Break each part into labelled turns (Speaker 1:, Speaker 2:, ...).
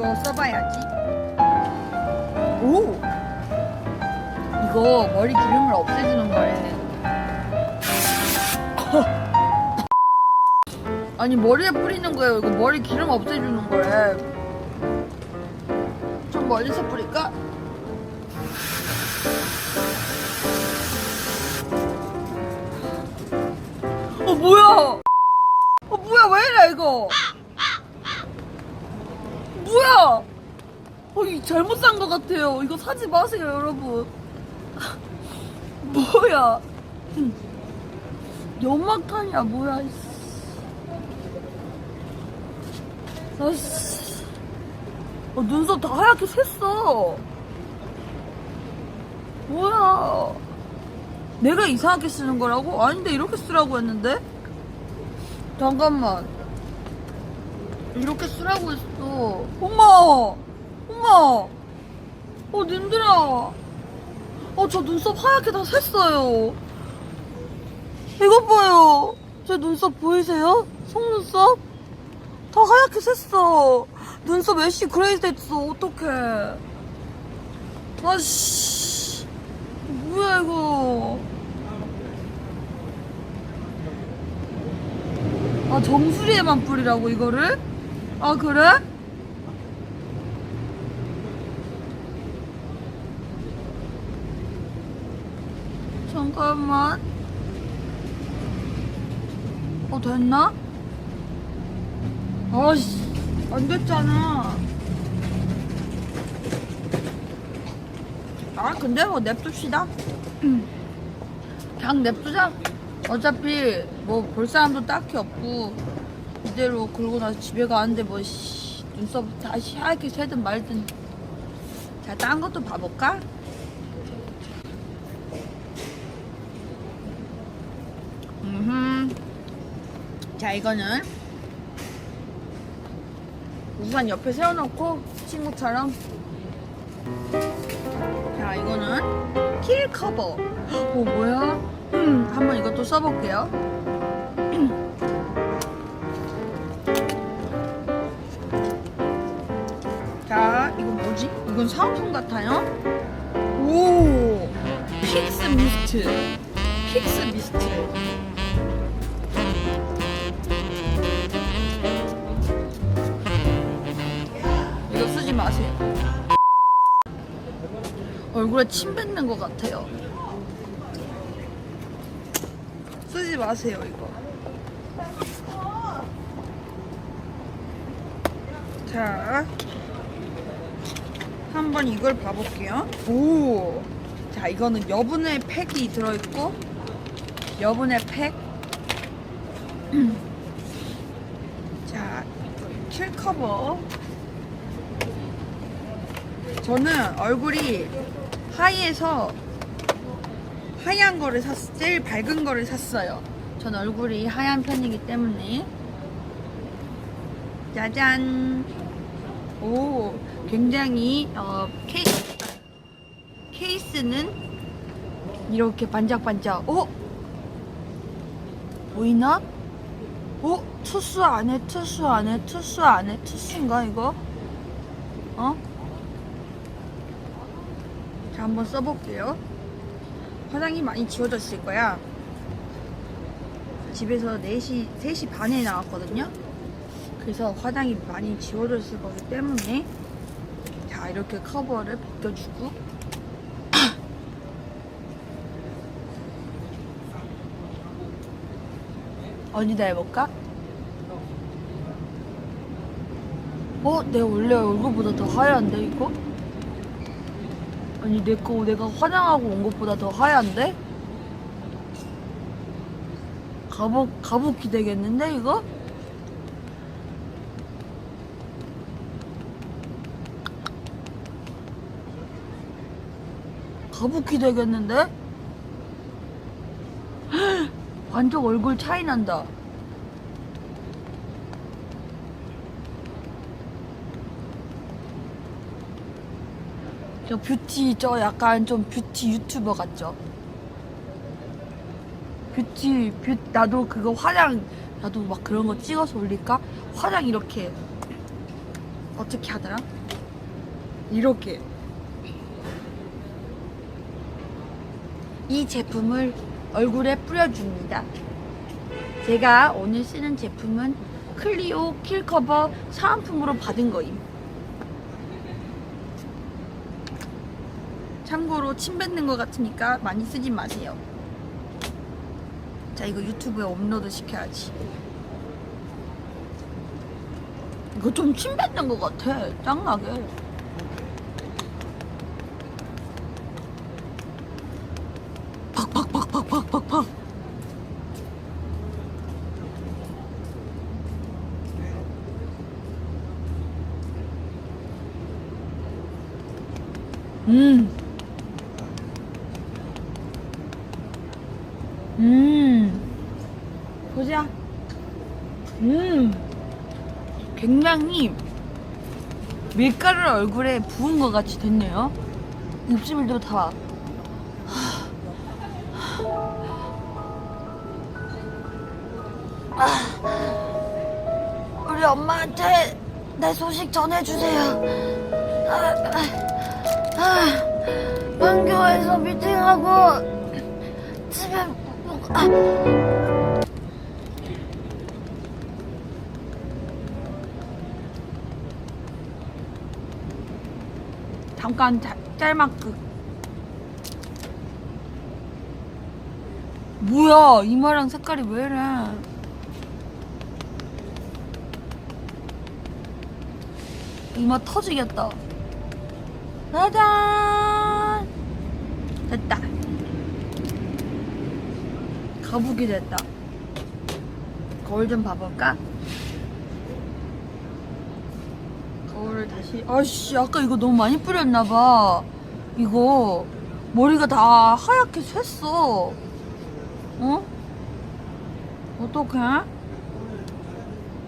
Speaker 1: 이거 써봐야지. 오! 이거 머리 기름을 없애주는 거래. 아니 머리에 뿌리는 거예요. 이거 머리 기름 없애주는 거래. 좀 멀리서 뿌릴까? 어 뭐야? 어 뭐야 왜 이래 이거? 뭐야? 어, 이 잘못 산 것 같아요. 이거 사지 마세요, 여러분. 뭐야? 음. 연막탄이야, 뭐야. 아씨. 어, 눈썹 다 하얗게 샜어. 뭐야. 내가 이상하게 쓰는 거라고? 아닌데, 이렇게 쓰라고 했는데? 잠깐만. 이렇게 쓰라고 했어. 엄마! 엄마! 어, 님들아. 어, 저 눈썹 하얗게 다 샜어요. 이것 봐요. 제 눈썹 보이세요? 속눈썹? 다 하얗게 샜어. 눈썹 애쉬 그레이 됐어. 어떡해. 아씨. 뭐야, 이거. 아, 정수리에만 뿌리라고, 이거를? 아, 그래? 잠깐만. 어, 됐나? 아씨, 안 됐잖아. 아, 근데 뭐 냅둡시다. 그냥 냅두자. 어차피 뭐 볼 사람도 딱히 없고 이대로 긁고 나서 집에 가는데 뭐 씨, 눈썹 다시 하얗게 새든 말든 자, 딴 것도 봐볼까? 음. 자, 이거는 우산 옆에 세워놓고 친구처럼. 자, 이거는 킬 커버. 어, 뭐야? 음, 한번 이것도 써볼게요. 자, 이거 뭐지? 이건 사은품 같아요. 오, 픽스 미스트. 픽스 미스트. 마세요. 얼굴에 침 뱉는 것 같아요. 쓰지 마세요, 이거. 자, 한번 이걸 봐볼게요. 오! 자, 이거는 여분의 팩이 들어있고, 여분의 팩. 자, 킬 커버. 저는 얼굴이 하이에서 하얀 거를 샀, 제일 밝은 거를 샀어요. 전 얼굴이 하얀 편이기 때문에. 짜잔. 오, 굉장히, 어, 케이스, 케이스는 이렇게 반짝반짝. 어? 보이나? 어? 투수 안에, 투수 안에, 투수 안에, 투수인가, 이거? 어? 자, 한번 써볼게요. 화장이 많이 지워졌을 거야. 집에서 4시, 3시 반에 나왔거든요. 그래서 화장이 많이 지워졌을 거기 때문에 자, 이렇게 커버를 벗겨주고 어디다 해볼까? 어? 내 원래 얼굴보다 더 하얀데, 이거? 아니, 내 거, 내가 화장하고 온 것보다 더 하얀데? 가복, 가복이 되겠는데, 이거? 가복이 되겠는데? 완전 얼굴 차이 난다. 저 뷰티 저 약간 좀 뷰티 유튜버 같죠? 뷰티 뷰 나도 그거 화장 나도 막 그런 거 찍어서 올릴까? 화장 이렇게 어떻게 하더라? 이렇게 이 제품을 얼굴에 뿌려줍니다. 제가 오늘 쓰는 제품은 클리오 킬커버 사은품으로 받은 거임. 참고로 침 뱉는 것 같으니까 많이 쓰지 마세요. 자, 이거 유튜브에 업로드 시켜야지. 이거 좀 침 뱉는 것 같아. 짱나게. 보자. 음. 굉장히 밀가루를 얼굴에 부은 것 같이 됐네요. 입술도 다. 아, 우리 엄마한테 내 소식 전해주세요. 아, 아, 아, 판교에서 미팅하고 집에 못 아. 잠깐 짤- 짤막극. 뭐야 이마랑 색깔이 왜 이래? 이마 터지겠다. 짜잔! 됐다. 거북이 됐다. 거울 좀 봐볼까? 거울을 다시 아씨 아까 이거 너무 많이 뿌렸나봐. 이거 머리가 다 하얗게 샜어. 어? 어떡해?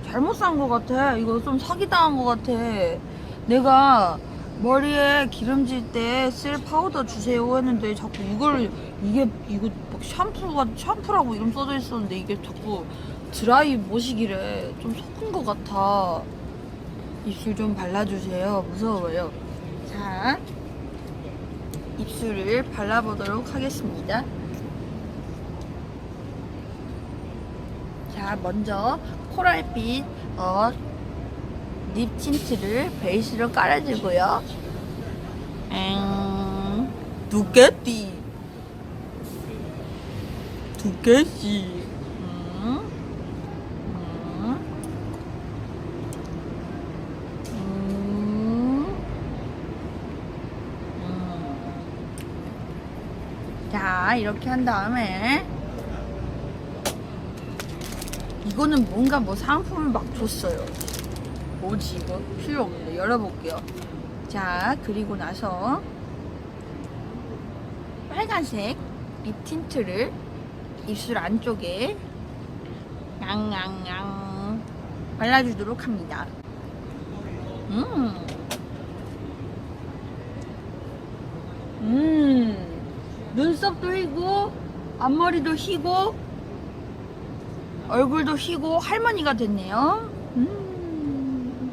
Speaker 1: 잘못 산것 같아. 이거 좀 사기당한 것 같아. 내가 머리에 기름질 때 쓸 파우더 주세요 했는데 자꾸 이걸 이게 이거 막 샴푸가 샴푸라고 이름 써져 있었는데 이게 자꾸 드라이 모시기래. 좀 섞은 것 같아 입술 좀 발라주세요. 무서워요. 자, 입술을 발라보도록 하겠습니다. 자, 먼저 코랄빛 어, 립 틴트를 베이스로 깔아주고요. 엥, 두 개띠. 두 개씩. 음. 음. 음. 음. 자, 이렇게 한 다음에 이거는 뭔가 뭐 상품을 막 줬어요. 뭐지 이거? 필요 없는데 열어볼게요. 자, 그리고 나서 빨간색 립 틴트를 입술 안쪽에 양양양 발라주도록 합니다. 음. 음. 눈썹도 희고, 앞머리도 희고, 얼굴도 희고, 할머니가 됐네요. 음.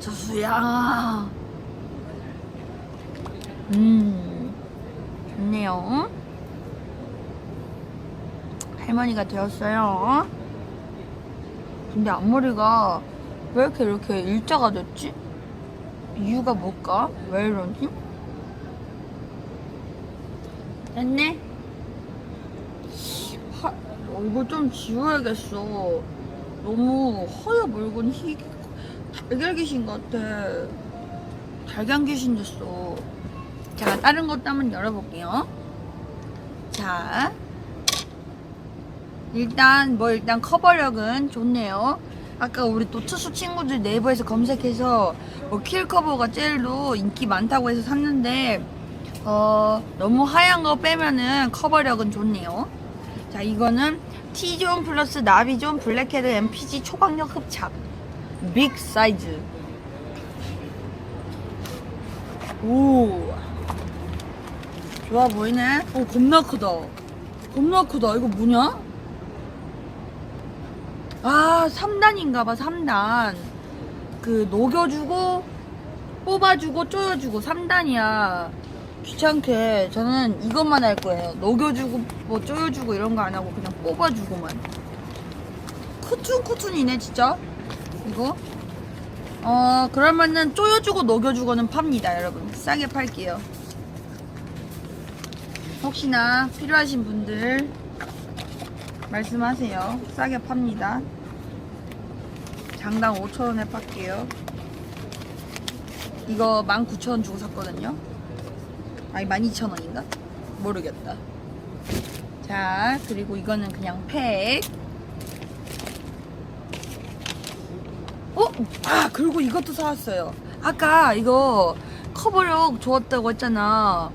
Speaker 1: 저수야. 음. 좋네요. 할머니가 되었어요. 근데 앞머리가 왜 이렇게 이렇게 일자가 됐지? 이유가 뭘까? 왜 이러지? 됐네? 하, 어, 이거 좀 지워야겠어. 너무 허여 물건 희, 달걀 귀신 같아. 달걀 귀신 됐어. 자, 다른 것도 한번 열어볼게요. 자. 일단 뭐 일단 커버력은 좋네요. 아까 우리 또 투수 친구들 네이버에서 검색해서 뭐 킬커버가 제일로 인기 많다고 해서 샀는데 어 너무 하얀 거 빼면은 커버력은 좋네요. 자 이거는 T존 플러스 나비존 블랙헤드 MPG 초강력 흡착 빅 사이즈 오 좋아 보이네. 오 겁나 크다. 겁나 크다. 이거 뭐냐? 아, 3단인가 봐, 3단. 그 녹여주고 뽑아주고 쪼여주고 3단이야 귀찮게 저는 이것만 할 거예요. 녹여주고 뭐 쪼여주고 이런 거 안 하고 그냥 뽑아주고만. 쿠툰쿠툰이네 진짜? 이거? 어 그러면은 쪼여주고 녹여주고는 팝니다 여러분. 싸게 팔게요. 혹시나 필요하신 분들 말씀하세요. 싸게 팝니다. 장당 5천원에 팔게요. 이거 19,000원 주고 샀거든요 아니 12,000원인가? 모르겠다. 자 그리고 이거는 그냥 팩. 어? 아 그리고 이것도 사왔어요. 아까 이거 커버력 좋았다고 했잖아.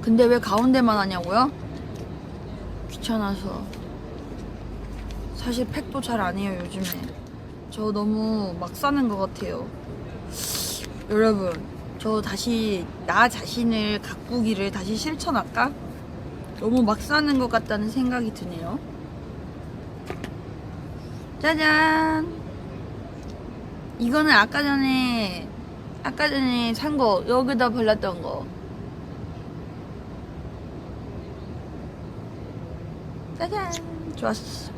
Speaker 1: 근데 왜 가운데만 하냐고요? 귀찮아서. 사실 팩도 잘 안 해요 요즘에. 저 너무 막 사는 것 같아요. 여러분 저 다시 나 자신을 가꾸기를 다시 실천할까? 너무 막 사는 것 같다는 생각이 드네요. 짜잔! 이거는 아까 전에 아까 전에 산 거 여기다 발랐던 거. 짜잔! 좋았어.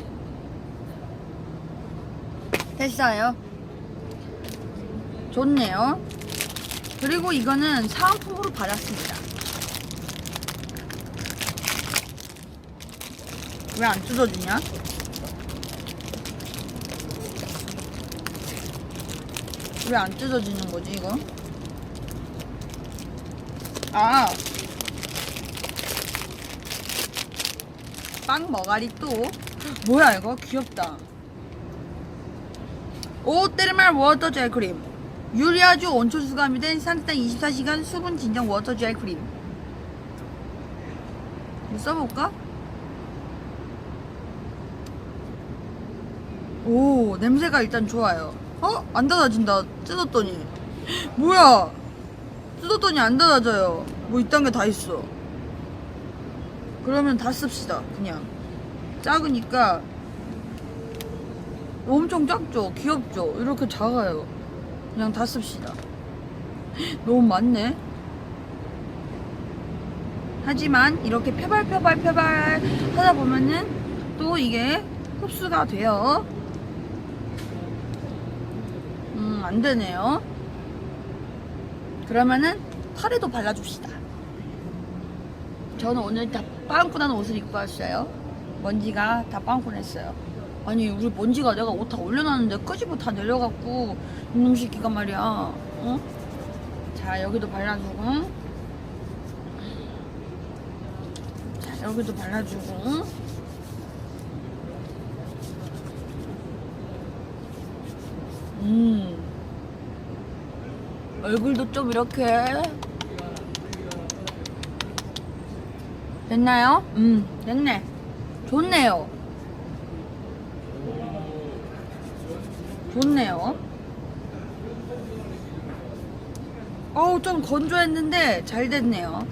Speaker 1: 됐어요. 좋네요 그리고 이거는 사은품으로 받았습니다 왜 안 뜯어주냐? 왜 안 뜯어지는 거지 이거? 아. 빵 머가리 또. 뭐야 이거? 귀엽다. 오테르말 워터 젤 크림. 유리아주 온초 수감이 된 산뜻한 24시간 수분 진정 워터 젤 크림. 써볼까? 오 냄새가 일단 좋아요. 어? 안 닫아진다. 뜯었더니. 뭐야? 뜯었더니 안 닫아져요. 뭐 이딴 게 다 있어. 그러면 다 씁시다. 그냥. 작으니까. 엄청 작죠? 귀엽죠? 이렇게 작아요. 그냥 다 씁시다. 너무 많네. 하지만 이렇게 펴발 펴발 펴발 하다 보면은 또 이게 흡수가 돼요. 음, 안 되네요. 그러면은 팔에도 발라줍시다. 저는 오늘 다 빵꾸난 옷을 입고 왔어요. 먼지가 다 빵꾸냈어요. 아니, 우리 먼지가 내가 옷 다 올려놨는데 끄집어 다 내려갖고 이놈 새끼가 말이야. 어? 자, 여기도 발라주고. 자, 여기도 발라주고. 음. 얼굴도 좀 이렇게 됐나요? 음, 됐네. 좋네요. 좋네요. 어우, 좀 건조했는데 잘 됐네요.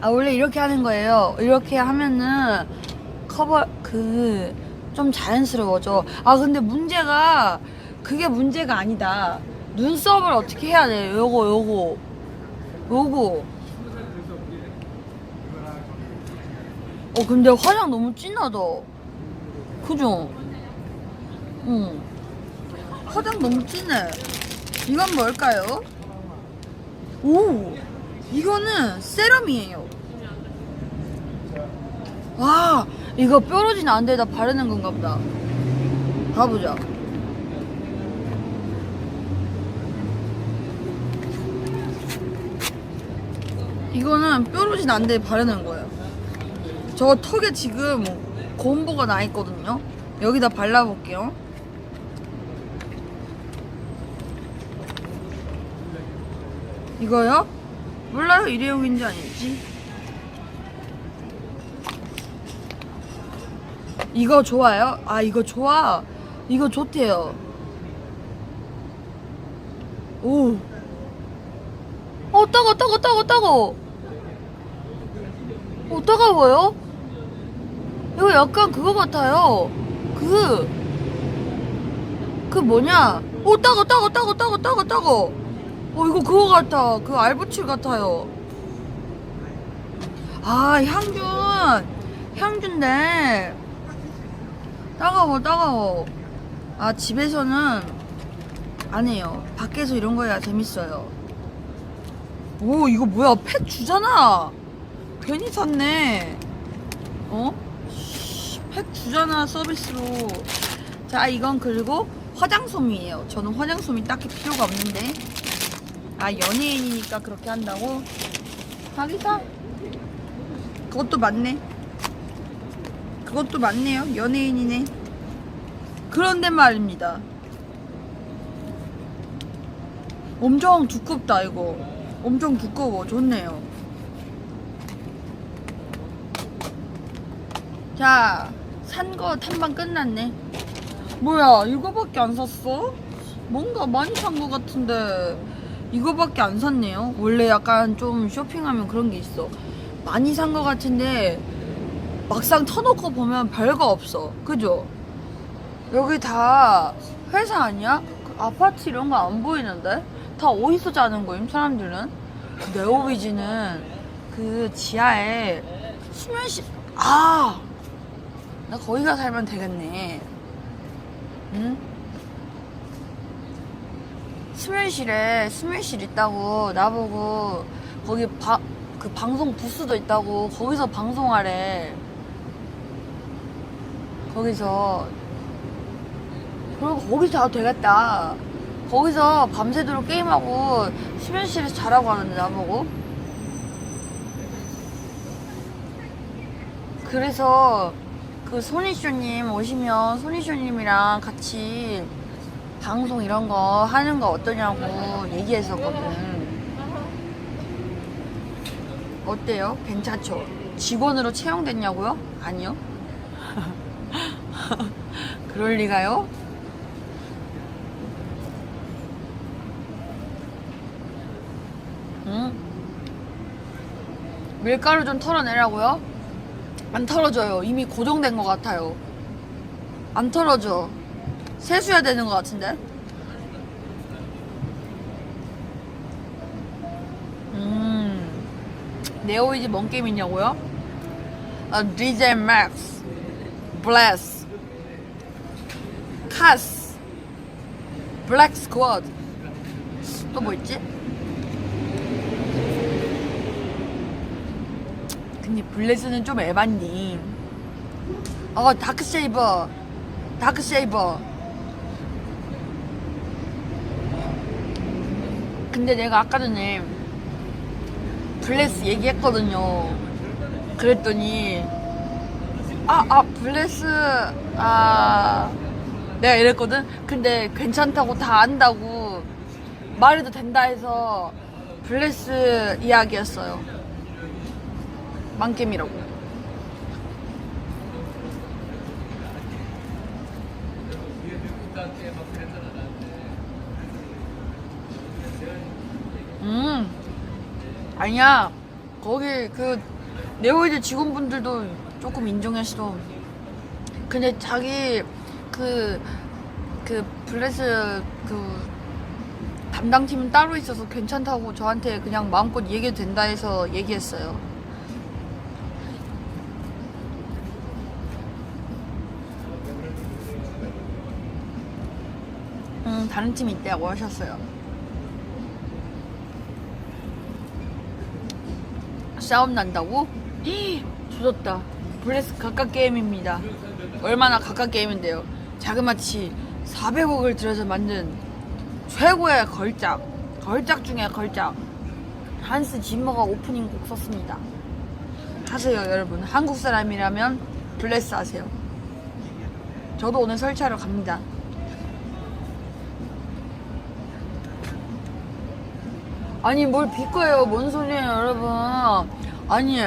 Speaker 1: 아, 원래 이렇게 하는 거예요. 이렇게 하면은 커버, 그, 좀 자연스러워져. 아, 근데 문제가, 그게 문제가 아니다. 눈썹을 어떻게 해야 돼? 요거, 요거. 요거. 어, 근데 화장 너무 진하다. 그죠? 응. 화장 너무 진해. 이건 뭘까요? 오! 이거는 세럼이에요. 와, 이거 뾰루진 안 데다 바르는 건가 보다. 봐보자. 이거는 뾰루진 안데 바르는 거예요. 저 턱에 지금 곰보가 나 있거든요. 여기다 발라볼게요. 이거요? 몰라요. 일회용인지 아닌지. 이거 좋아요? 아, 이거 좋아. 이거 좋대요. 오. 어, 따가, 따가, 따가, 따가. 어, 따가워요? 이거 약간 그거 같아요. 그, 그 뭐냐. 오, 따고, 따고, 따고, 따고, 따고, 따고. 어, 이거 그거 같아. 그 알부칠 같아요. 아, 향균. 향균데. 따가워, 따가워. 아, 집에서는 안 해요. 밖에서 이런 거 해야 재밌어요. 오, 이거 뭐야. 펫 주잖아. 괜히 샀네. 어? 씨, 팩 주잖아 서비스로. 자 이건 그리고 화장솜이에요. 저는 화장솜이 딱히 필요가 없는데. 아 연예인이니까 그렇게 한다고? 하기사? 그것도 맞네. 그것도 맞네요. 연예인이네. 그런데 말입니다. 엄청 두껍다 이거. 엄청 두꺼워. 좋네요. 자, 산 거 탐방 끝났네. 뭐야, 이거밖에 안 샀어? 뭔가 많이 산 거 같은데 이거밖에 안 샀네요. 원래 약간 좀 쇼핑하면 그런 게 있어. 많이 산 거 같은데 막상 터놓고 보면 별거 없어. 그죠? 여기 다 회사 아니야? 그 아파트 이런 거 안 보이는데? 다 어디서 자는 거임, 사람들은? 네오비지는 그 지하에 수면실, 아! 나 거기가 살면 되겠네. 응? 수면실에 수면실 있다고 나보고 거기 바, 그 방송 부스도 있다고 거기서 방송하래. 거기서 그리고 거기서 자도 되겠다. 거기서 밤새도록 게임하고 수면실에서 자라고 하는데 나보고. 그래서 그 소니쇼님 오시면 소니쇼님이랑 같이 방송 이런 거 하는 거 어떠냐고 얘기했었거든. 어때요? 괜찮죠? 직원으로 채용됐냐고요? 아니요. 그럴 리가요? 응? 밀가루 좀 털어내라고요? 안 털어져요. 이미 고정된 것 같아요. 안 털어져. 세수해야 되는 것 같은데? 음. 네오이즈 뭔 게임이냐고요? 아, DJ Max, Bless, 카스, 블랙 스쿼드. 또뭐 있지? 근데 블레스는 좀 에반디. 어, 다크세이버. 다크세이버. 근데 내가 아까 전에 블레스 얘기했거든요. 그랬더니, 아, 아, 블레스, 아, 내가 이랬거든? 근데 괜찮다고 다 안다고 말해도 된다 해서 블레스 이야기했어요. 만겜이라고. 음, 아니야. 거기 그 네오이즈 직원분들도 조금 인정했어. 근데 자기 그, 그 블레스 그 담당팀은 따로 있어서 괜찮다고 저한테 그냥 마음껏 얘기해도 된다 해서 얘기했어요. 음, 다른 팀이 있다고 하셨어요. 싸움 난다고? 히, 조졌다. 블레스 각각 게임입니다. 얼마나 각각 게임인데요. 자그마치 400억을 들여서 만든 최고의 걸작. 걸작 중에 걸작. 한스 짐머가 오프닝 곡 썼습니다. 하세요, 여러분. 한국 사람이라면 블레스 하세요. 저도 오늘 설치하러 갑니다. 아니 뭘 비꼬예요? 뭔 소리예요 여러분? 아니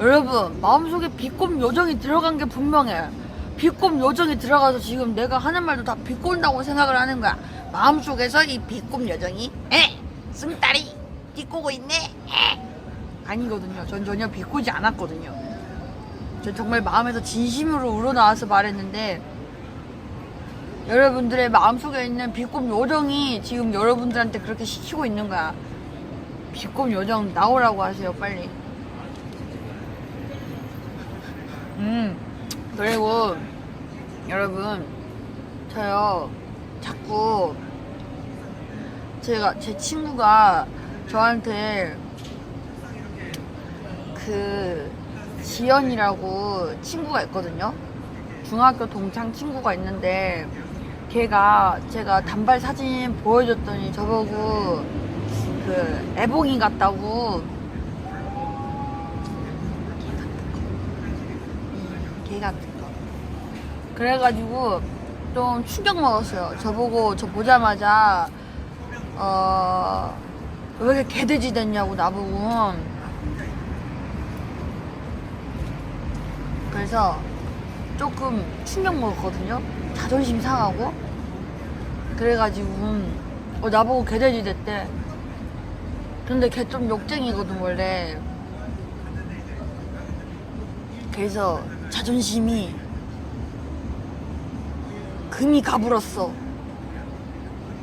Speaker 1: 여러분 마음속에 비꼼 요정이 들어간 게 분명해. 비꼼 요정이 들어가서 지금 내가 하는 말도 다 비꼰다고 생각을 하는 거야. 마음속에서 이 비꼼 요정이 에? 승따리 비꼬고 있네 에? 아니거든요. 전 전혀 비꼬지 않았거든요. 저 정말 마음에서 진심으로 우러나와서 말했는데 여러분들의 마음속에 있는 비꿈 요정이 지금 여러분들한테 그렇게 시키고 있는 거야. 비꿈 요정 나오라고 하세요, 빨리. 음, 그리고 여러분, 저요, 자꾸 제가, 제 친구가 저한테 그 지연이라고 친구가 있거든요. 중학교 동창 친구가 있는데 걔가 제가 단발 사진 보여줬더니 저보고 그 애봉이 같다고 개 같은 거 그래가지고 좀 충격 먹었어요. 저보고 저 보자마자 어, 왜 이렇게 개돼지 됐냐고 나보고 그래서 조금 충격 먹었거든요. 자존심 상하고. 그래가지고, 어, 나보고 개돼지 됐대. 근데 걔 좀 욕쟁이거든, 원래. 그래서 자존심이 금이 가불었어.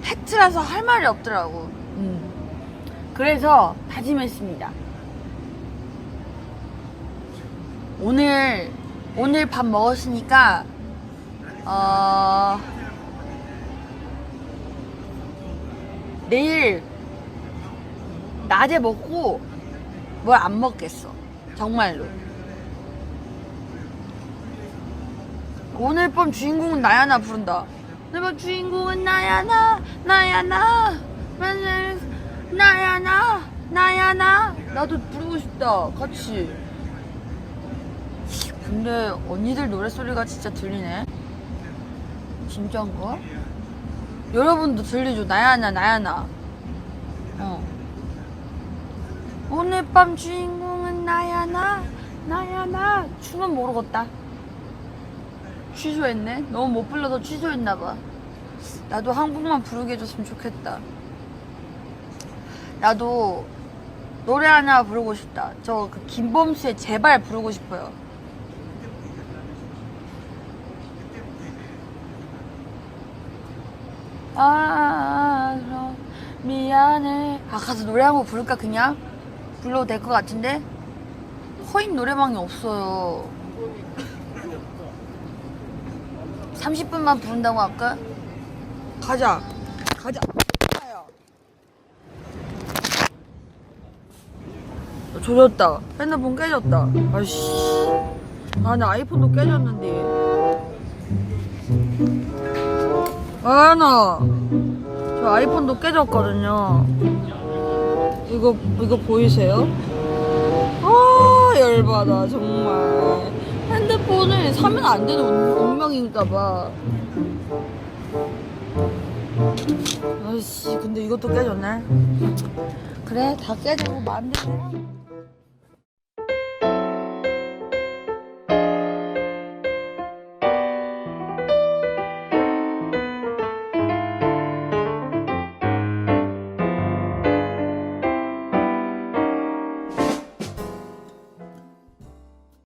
Speaker 1: 팩트라서 할 말이 없더라고. 음. 그래서 다짐했습니다. 오늘 오늘 밥 먹었으니까 어 내일 낮에 먹고 뭘 안 먹겠어 정말로 오늘 밤 주인공은 나야나 부른다 오늘 밤 주인공은 나야나 나야나 나야나 나야나 나도 부르고 싶다 같이 근데 언니들 노래소리가 진짜 들리네. 진짜인가? 여러분도 들리죠? 나야나, 나야나. 어. 오늘 밤 주인공은 나야 나, 나야 나. 춤은 모르겠다. 취소했네? 너무 못 불러서 취소했나봐. 나도 한국만 부르게 해줬으면 좋겠다. 나도 노래 하나 부르고 싶다. 저 그 김범수의 제발 부르고 싶어요. 아, 그럼 미안해. 아, 가서 노래 한 곡 부를까, 그냥? 불러도 될 것 같은데? 코인 노래방이 없어요. 30분만 부른다고 할까? 가자. 가자. 가요. 조졌다. 핸드폰 깨졌다. 아이씨. 아, 나 아이폰도 깨졌는데. 아, 나. 저 아이폰도 깨졌거든요. 이거, 이거 보이세요? 아, 열받아, 정말. 핸드폰을 사면 안 되는 운- 운명인가봐. 아이씨, 근데 이것도 깨졌네. 그래, 다 깨지고 마음대로.